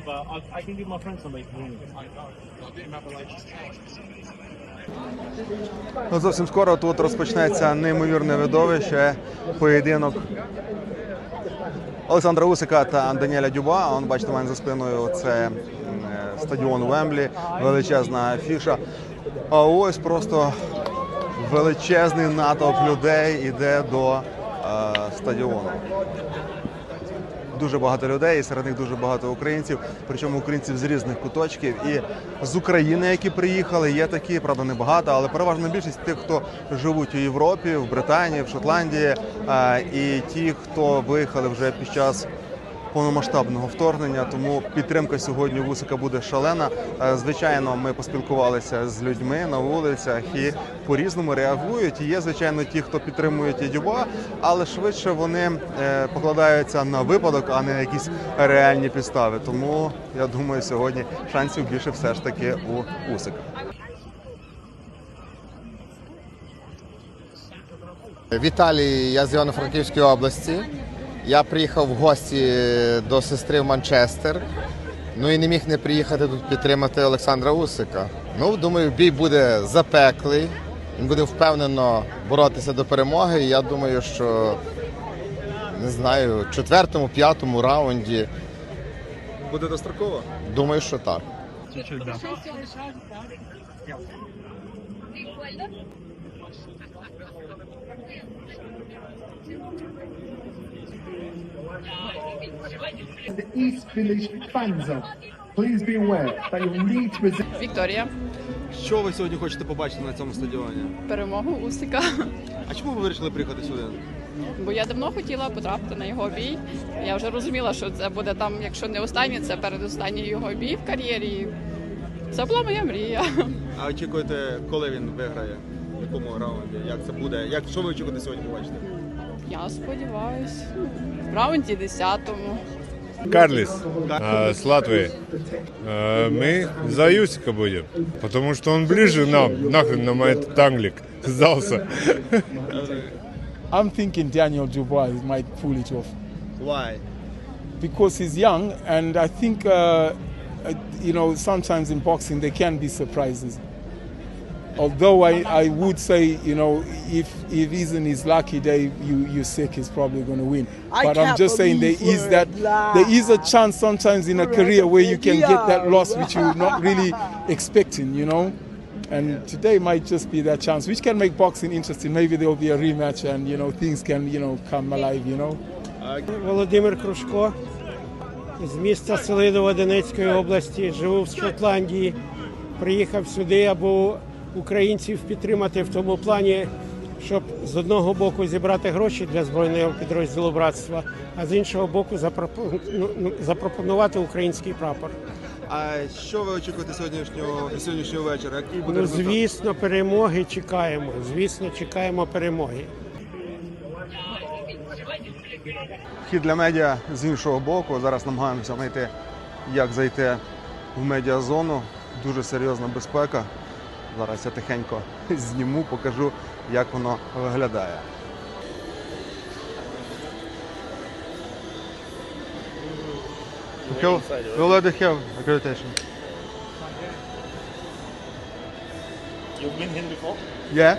тут. me, but I, can give my friends some information. Ну, зовсім скоро тут розпочнеться неймовірне видовище, поєдинок Олександра Усика та Даніеля Дюба. Он, бачите, мене за спиною це е, стадіон Вемблі, величезна афіша. А ось просто величезний натовп людей іде до е, стадіону. Дуже багато людей, і серед них дуже багато українців, причому українців з різних куточків. І з України, які приїхали, є такі, правда, не багато, але переважна більшість тих, хто живуть у Європі, в Британії, в Шотландії, і ті, хто виїхали вже під час повномасштабного вторгнення. Тому підтримка сьогодні Вусика буде шалена. Е, Звичайно, ми поспілкувалися з людьми на вулицях і по-різному реагують. І Є звичайно ті, хто підтримують і Дюба, але швидше вони е, покладаються на випадок, а не якісь реальні підстави. Тому я думаю, сьогодні шансів більше все ж таки у Усика. Віталій, я з Івано-Франківської області. Я приїхав в гості до сестри в Манчестер. Ну і не міг не приїхати тут підтримати Олександра Усика. Ну, думаю, бій буде запеклий. Він буде впевнено боротися до перемоги. І я думаю, що не знаю, в четвертому, п'ятому раунді. Буде достроково? Думаю, що так. The East Village fan. Please be aware that you'll need to resist. Вікторія, Що ви сьогодні хочете побачити на цьому стадіоні? перемогу Усика. А чому ви вирішили приїхати сюди? Бо я давно хотіла потрапити на його бій. Я вже розуміла, що це буде там, якщо не останній, це передостанній його бій в кар'єрі. Це була моя мрія. А очікуєте, коли він виграє? В якому раунді? Як це буде? Як що ви очікуєте сьогодні побачити? Я сподіваюсь, в раунді 10-му. Карлис а, с Латвии. Мы за Юсика будем, потому что он ближе нам. Нахрен нам этот англик сдался. I'm thinking Daniel Dubois might pull it off Why? because he's young, and I think uh, uh, you know sometimes in boxing there can be surprises. Although I, I would say you know if if he's in his lucky day, you Usyk is probably going to win. I but I'm just saying there believe is word that lie. there is a chance sometimes in a career where you can get that loss which you're not really expecting. You know. And today might just be that chance, which can make boxing interesting. Maybe there will be a rematch, and you know things can you know come alive. You know. Володимир Кружко з міста Селидова Донецької області. Живу в Шотландії. Приїхав сюди, аби українців підтримати в тому плані, щоб з одного боку зібрати гроші для збройного підрозділу братства, а з іншого боку ну, ну, запропонувати український прапор. А що ви очікуєте сьогоднішнього сьогоднішнього вечора? Який буде Ну, результат? звісно, перемоги чекаємо. Звісно, чекаємо перемоги. Вхід для медіа з іншого боку. Зараз намагаємося знайти, як зайти в медіазону. Дуже серйозна безпека. Зараз я тихенько зніму, покажу, як воно виглядає. Okay, we already have accreditation. You've been here before? Є.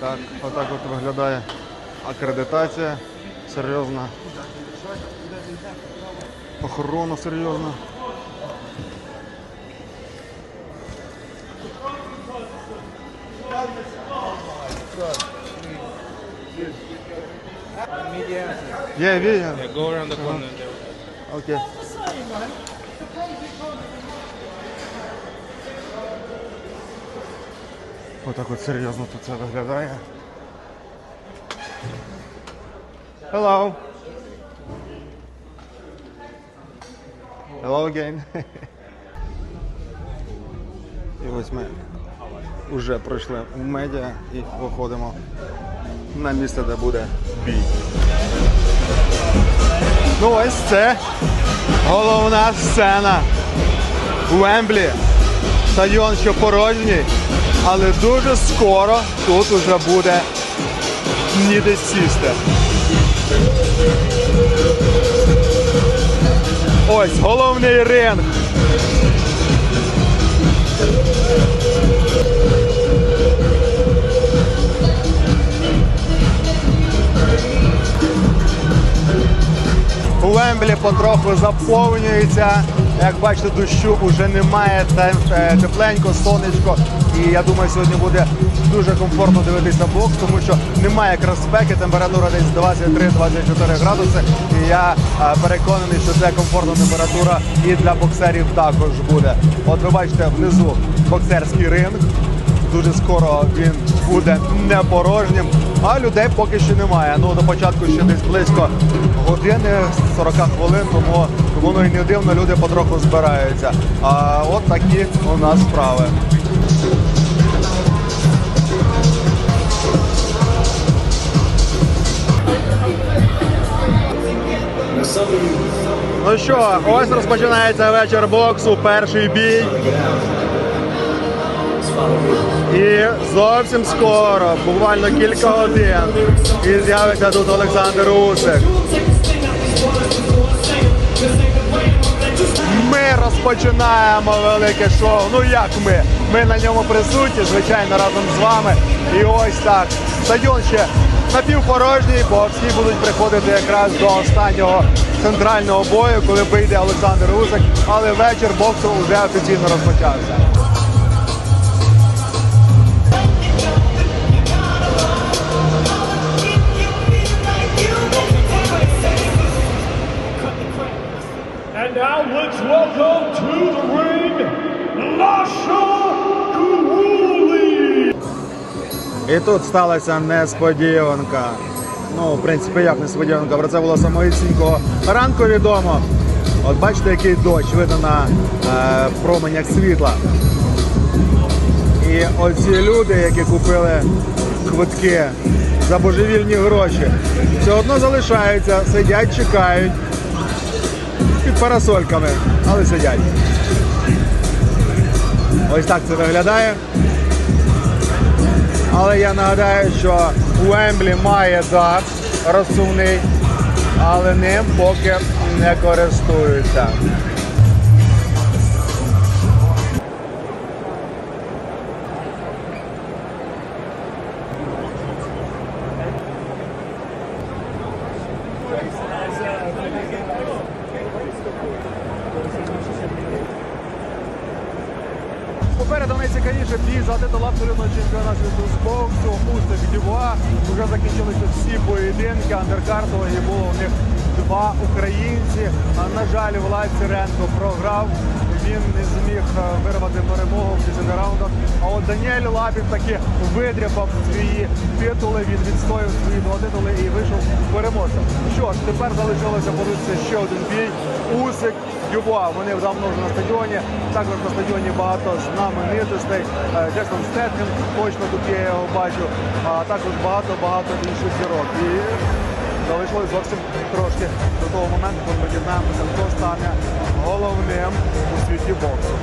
Так, отак от виглядає акредитація серйозна. Охорона серйозна. Є, відео. Go around the corner. Окей. Отак от серйозно тут це виглядає. Hello. Hello again. І ось ми вже пройшли в медіа і виходимо на місце, де буде бій. Ну ось це головна сцена Уемблі. Стадіон ще порожній, але дуже скоро тут уже буде ніде сісти. Ось головний ринг. Вемблі потроху заповнюється. Як бачите, дощу вже немає. Е, Тепленько, сонечко. І я думаю, сьогодні буде дуже комфортно дивитися бокс, тому що немає якраз спеки, температура десь 23-24 градуси. І я е, переконаний, що це комфортна температура і для боксерів також буде. От ви бачите внизу боксерський ринг. Дуже скоро він буде не порожнім, а людей поки що немає. Ну до початку ще десь близько години 40 хвилин, тому воно і не дивно, люди потроху збираються. А от такі у нас справи. Ну що, ось розпочинається вечір боксу, перший бій. І зовсім скоро, буквально кілька годин, і з'явиться тут Олександр Усик. Ми розпочинаємо велике шоу. Ну як ми? Ми на ньому присутні, звичайно, разом з вами. І ось так. Стадіон ще напівпорожній, бо всі будуть приходити якраз до останнього центрального бою, коли вийде Олександр Усик. Але вечір боксу вже офіційно розпочався. Welcome to the ring, Lasha Guruli. І тут сталася несподіванка. Ну, в принципі, як несподіванка, про це було самоцінького ранку відомо. От бачите, який дощ видно на е, променях світла. І оці люди, які купили квитки за божевільні гроші, все одно залишаються, сидять, чекають під парасольками, але сидять. Ось так це виглядає. Але я нагадаю, що Уемблі має дар розсувний, але ним поки не користуються. З боксу Усик Дюбуа. Вже закінчилися всі поєдинки андеркартові. Було у них два українці. На жаль, Влад Сиренко програв. Він не зміг е, вирвати перемогу в 10 раундах. А от Даніель Лапін таки видряпав свої титули. Він відстояв свої два титули і вийшов переможцем. Що ж, тепер залишилося подивитися ще один бій. Усик Дюбуа. Вони давно вже на стадіоні. Також на стадіоні багато знаменитостей. Е, Джексон Стетхем, точно тут я його бачу. А також багато-багато інших зірок. І залишилось зовсім трошки до того моменту, коли ми дізнаємося, хто стане головним у світі боксу.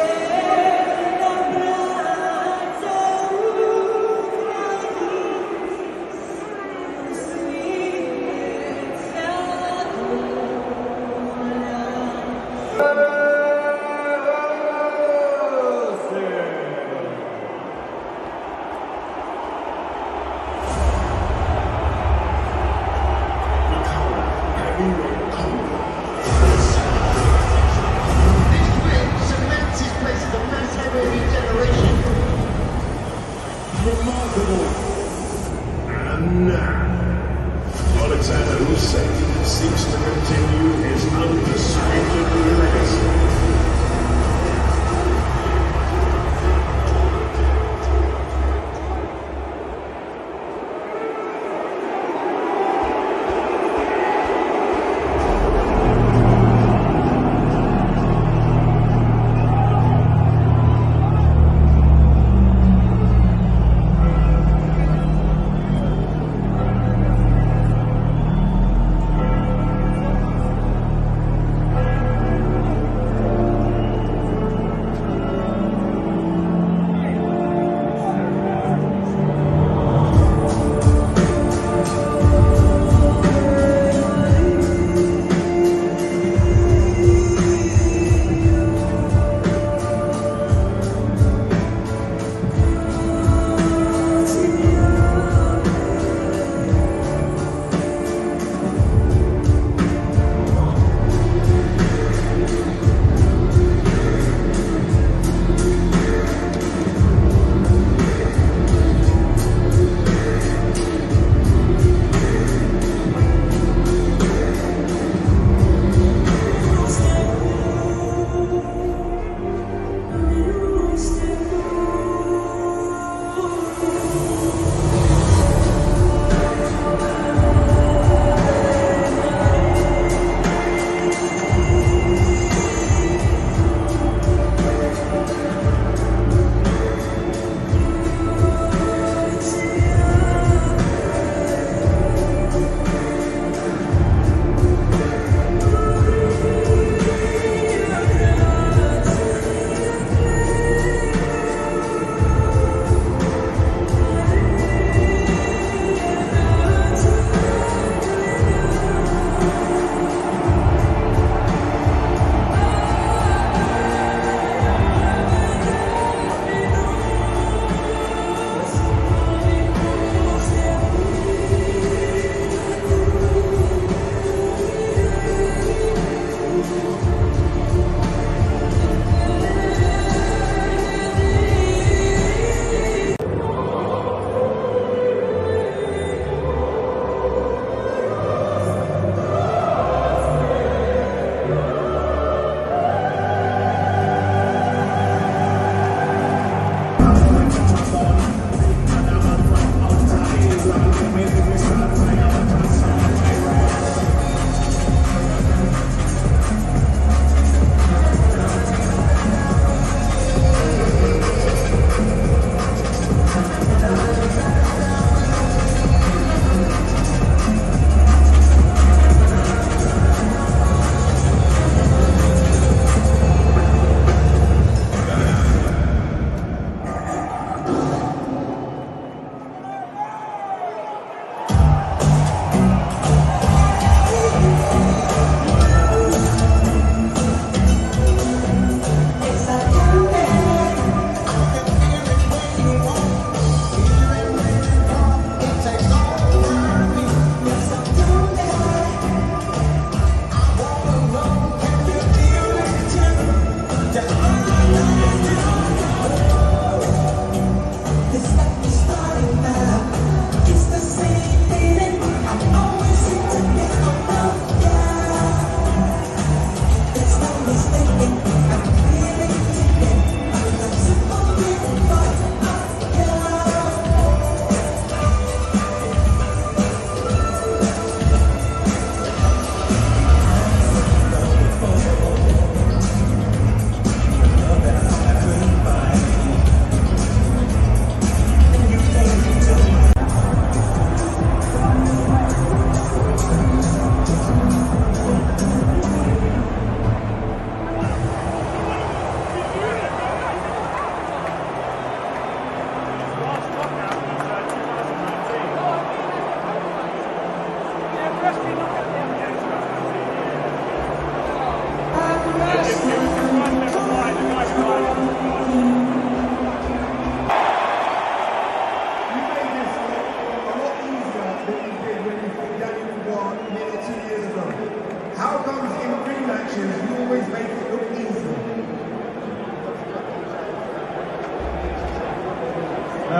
And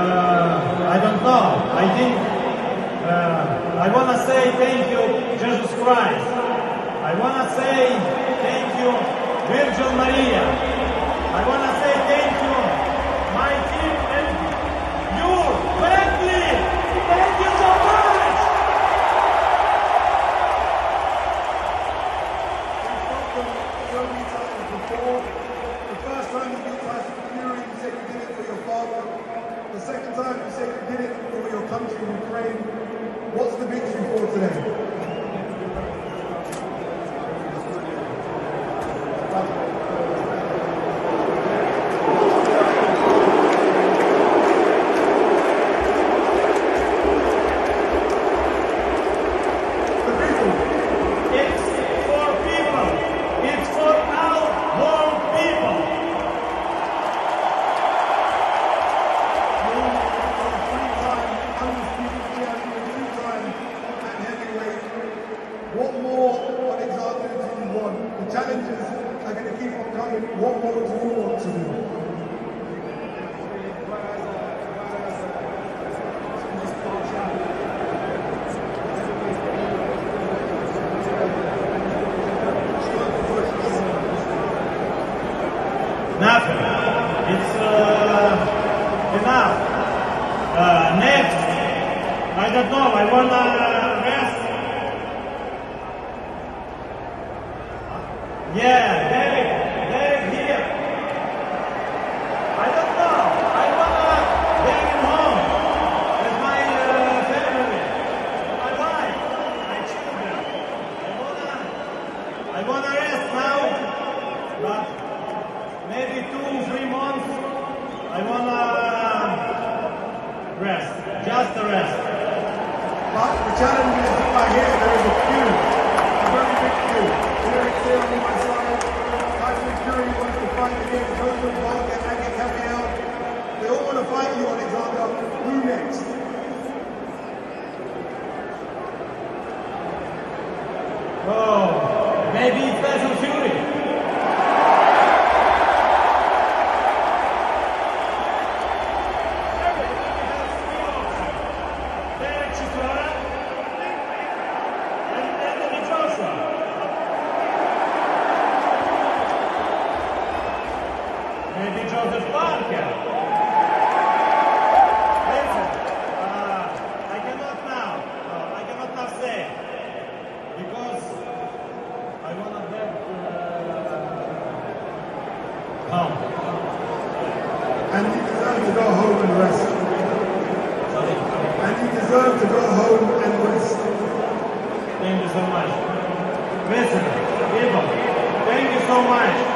uh, I don't know. I think uh, I want to say thank you, Jesus Christ. I want to say thank you, Virgin Maria. I want to say thank you, my team and your family. Thank you so much. so many times before. The first time you beat Tyson Fury, you said you did it for your father. The second time you said you did it for your country, Ukraine. What's the victory for today? The people. It's for people. It's for our world people. What more on Alexander do you want? The challenges are going to keep on coming. What more do you want to do? Nothing. It's uh, enough. Uh, next, I don't know. I wanna rest. Yeah, não mais.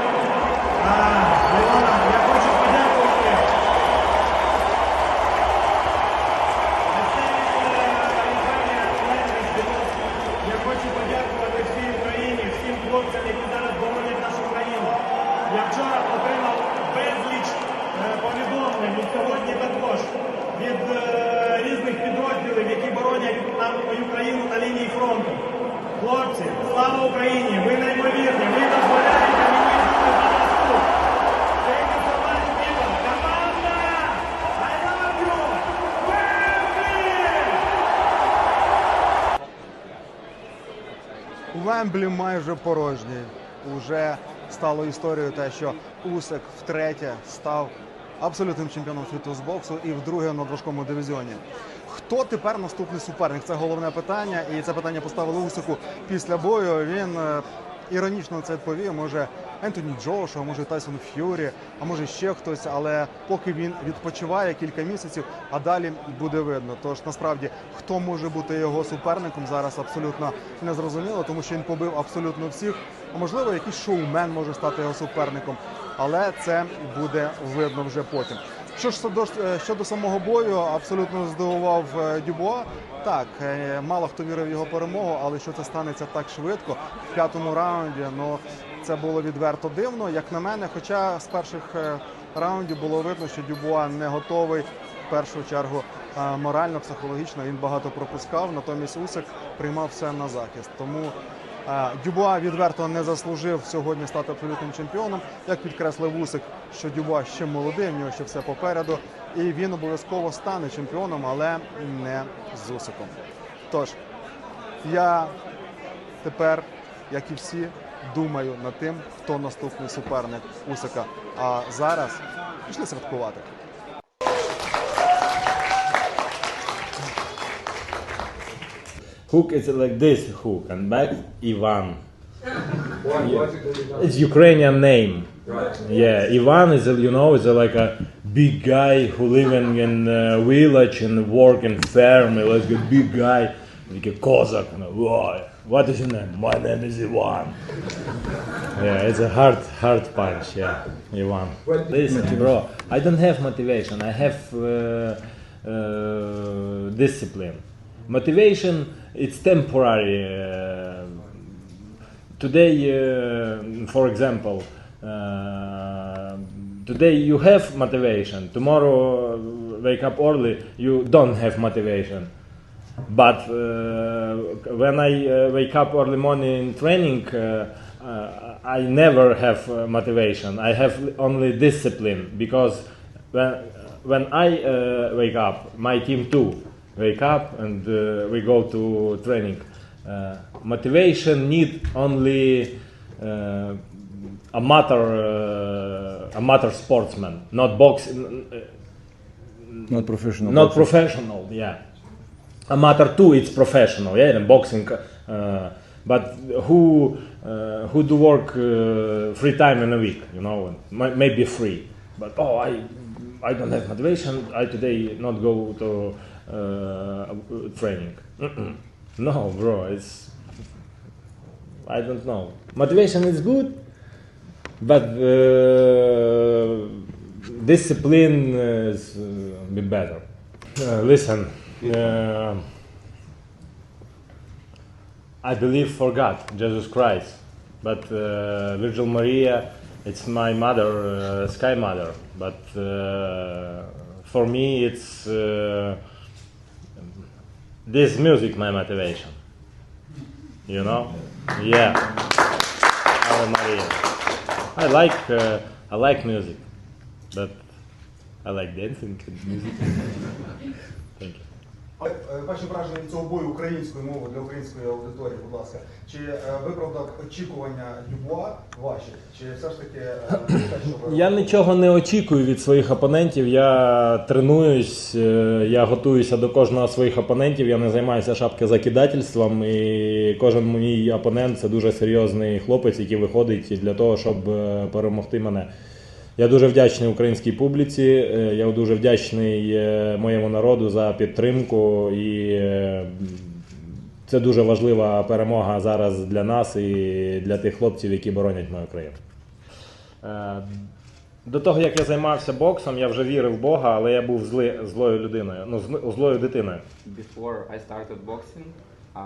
Вемблі майже порожній. Уже стало історією те, що Усик втретє став абсолютним чемпіоном світу з боксу і вдруге на важкому дивізіоні. Хто тепер наступний суперник? Це головне питання, і це питання поставили Усику після бою. Він е, іронічно на це відповів. Може Ентоні Джошуа, може Тайсон Ф'юрі, а може ще хтось. Але поки він відпочиває кілька місяців, а далі буде видно. Тож насправді хто може бути його суперником зараз абсолютно не зрозуміло, тому що він побив абсолютно всіх. А можливо, якийсь шоумен може стати його суперником, але це буде видно вже потім. Що ж е, щодо самого бою, абсолютно здивував е, Дюбуа. Так, е, мало хто вірив його перемогу, але що це станеться так швидко в п'ятому раунді. Ну це було відверто дивно, як на мене. Хоча з перших раундів було видно, що Дюбуа не готовий в першу чергу морально, психологічно. Він багато пропускав. Натомість Усик приймав все на захист. Тому Дюбуа відверто не заслужив сьогодні стати абсолютним чемпіоном. Як підкреслив Усик, що Дюбуа ще молодий, в нього ще все попереду, і він обов'язково стане чемпіоном, але не з Усиком. Тож я тепер, як і всі, думаю над тим, хто наступний суперник Усика. А зараз пішли святкувати. Hook is like this hook, and back Ivan. It's Ukrainian name. Yeah, Ivan is a, you know is a, like a big guy who living in a village and work in farm, like a big guy, like a Cossack. You know, "Whoa, what is your name? My name is Ivan. Yeah, it's a hard, hard punch. Yeah, Ivan. Listen, bro, I don't have motivation. I have uh, uh, discipline. Motivation, it's temporary. Uh, today, uh, for example, uh, today you have motivation. Tomorrow, uh, wake up early, you don't have motivation. But uh, when I uh, wake up early morning in training, I never have motivation. I have only discipline because when when I wake up, my team too wake up and uh, we go to training. Uh, motivation need only uh, amateur uh, amateur sportsman, not boxing. Not professional. Not professional, yeah. Amateur too, it's professional, yeah, in boxing. Uh, but who uh, who do work uh, free time in a week, you know, maybe free. But oh, I I don't have motivation. I today not go to uh, training. No, bro, it's I don't know. Motivation is good, but uh, discipline is uh, be better. Uh, listen, uh, I believe for God, Jesus Christ, but uh, Virgin Maria, it's my mother, uh, Sky Mother. But uh, for me, it's uh, this music my motivation. You know? Yeah. Ave Maria. I like uh, I like music, but I like dancing and music. Thank you. Ваші враження від цього бою українською мовою для української аудиторії, будь ласка. Чи е, виправдав очікування Дюбуа ваші? Чи все ж таки е, те, що Я нічого не очікую від своїх опонентів. Я тренуюсь, е, я готуюся до кожного своїх опонентів. Я не займаюся шапкозакидательством. І кожен мій опонент це дуже серйозний хлопець, який виходить для того, щоб е, перемогти мене. Я дуже вдячний українській публіці. е, Я дуже вдячний е, моєму народу за підтримку. І е, це дуже важлива перемога зараз для нас і для тих хлопців, які боронять мою країну. До того, як я займався боксом, я вже вірив в Бога, але я був зли, злою людиною, ну, зли- злою дитиною. before I started boxing, uh,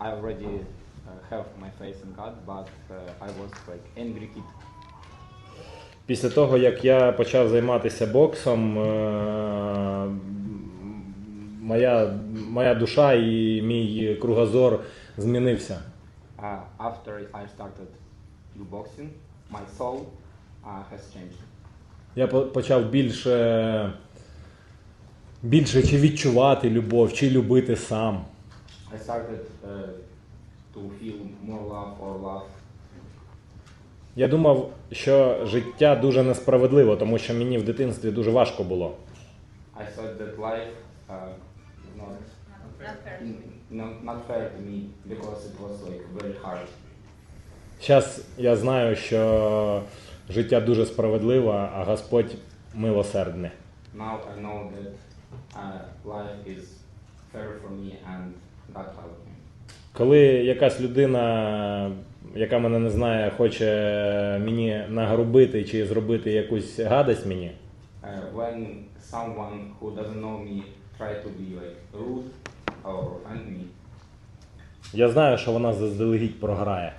I already uh, have my faith in God, but uh, I was like angry kid. Після того, як я почав займатися боксом, е, моя, моя душа і мій кругозор змінився. Uh, after I started do boxing, my soul uh, has changed. Я почав більше, більше чи відчувати любов, чи любити сам. I started uh, to feel more love or love. Я думав, що життя дуже несправедливо, тому що мені в дитинстві дуже важко було. I thought that life uh, not not, not fair to me because it was like very hard. Зараз я знаю, що життя дуже справедливе, а Господь милосердний. Now I know that uh, life is fair for me and God helped me. Коли якась людина, яка мене не знає, хоче мені нагрубити чи зробити якусь гадость мені, Uh, when someone who doesn't know me try to be like rude or offend me, я знаю, що вона заздалегідь програє.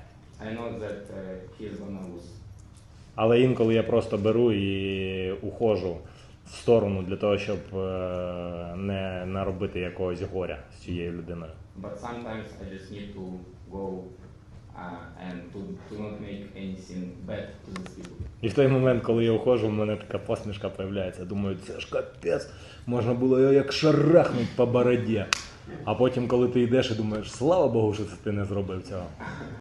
I know that uh, he is gonna lose. Але інколи я просто беру і ухожу в сторону для того, щоб е, не наробити якогось горя з цією людиною. But sometimes I just need to go uh, and to, to not make anything bad to these people. І в той момент, коли я уходжу, в мене така посмішка з'являється. Думаю, це ж капець, можна було його як шарахнуть по бороді. А потім, коли ти йдеш і думаєш, слава Богу, що це ти не зробив цього.